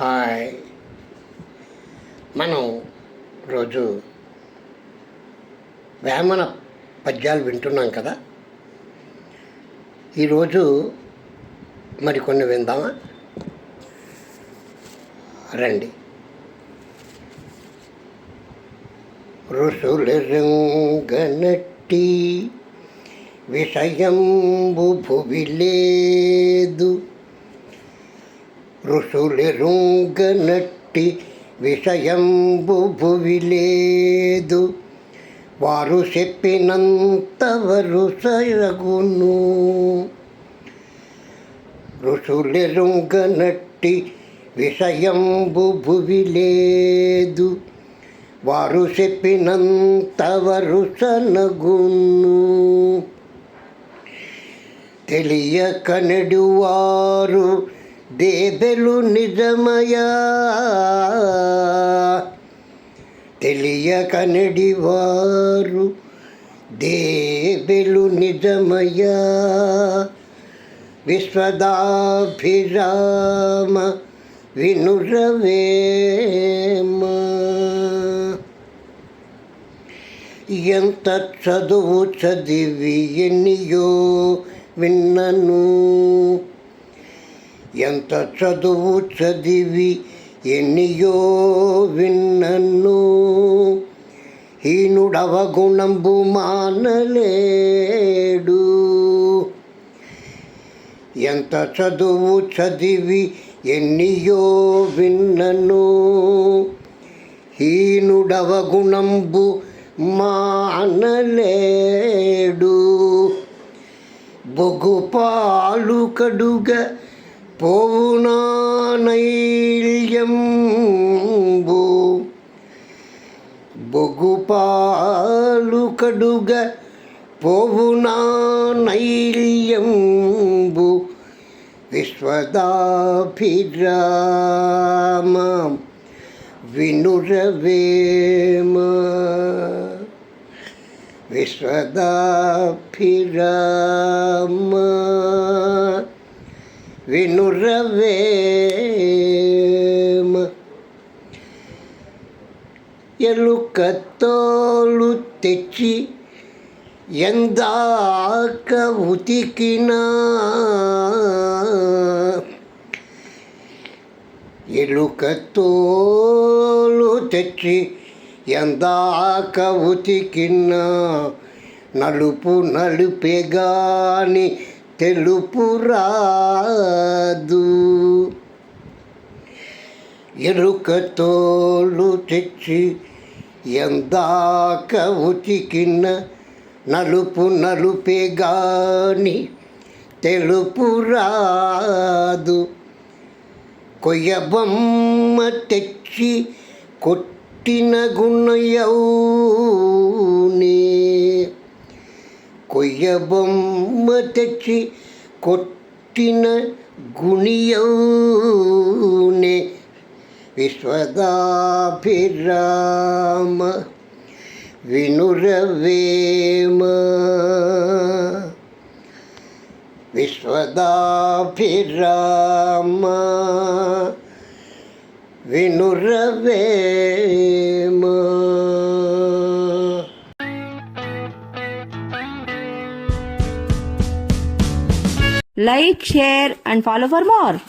Hi. మనం రోజు వేమన పద్యాలు వింటున్నాం కదా? ఈరోజు మరికొన్ని విందామా? రండి. రుసులెరుంగనట్టి విషయంబు భువి లేదు ఋషులెరుంగనట్టి విషయంబు భువి వారు చెప్పినంత వరుసయగును ఋషులెరుంగనట్టి విషయంబు భువి వారు చెప్పినంత వరుసనగును తెలియకనడు వారు దేబెలు నిజమయా? తెలియక నెడివారు దేబెలు నిజమయా? విశ్వదాభిరామ వినురవేమ. ఎంత చదువు చదివి ఎన్నియో విన్నను? ఎంత చదువు చదివి ఎన్నియో విన్నను. హీనుడవ గుణంబు మానలేడు. ఎంత చదువు చదివి ఎన్నియో విన్నను. హీనుడవ గుణంబు మానలేడు. బొగుపాలు కడుగ పోవునా బొగుపాలు కడుగ పోవునా విశ్వదాభిరామ వినురవేమ. విశ్వదాభిరామ. వినురవేమ ఎలుకతోలు తెచ్చి ఎందాక ఉతికినా. ఎలుకతోలు తెచ్చి ఎందాక ఉతికినా. నలుపు నలుపే గాని తెలుపు రాదు ఎరుకతోలు తెచ్చి ఎందాక ఉతికిన నలుపు నలుపే గాని తెలుపు రాదు. కొయ్యబొమ్మ తెచ్చి కొట్టిన గుణయౌనే కొయ్యబొమ్మ తెచ్చి కొట్టిన గుణియౌనే విశ్వదాభిరామ వినురవేమ. విశ్వదాభిరామ వినురవేమ. Like, share, and follow for more.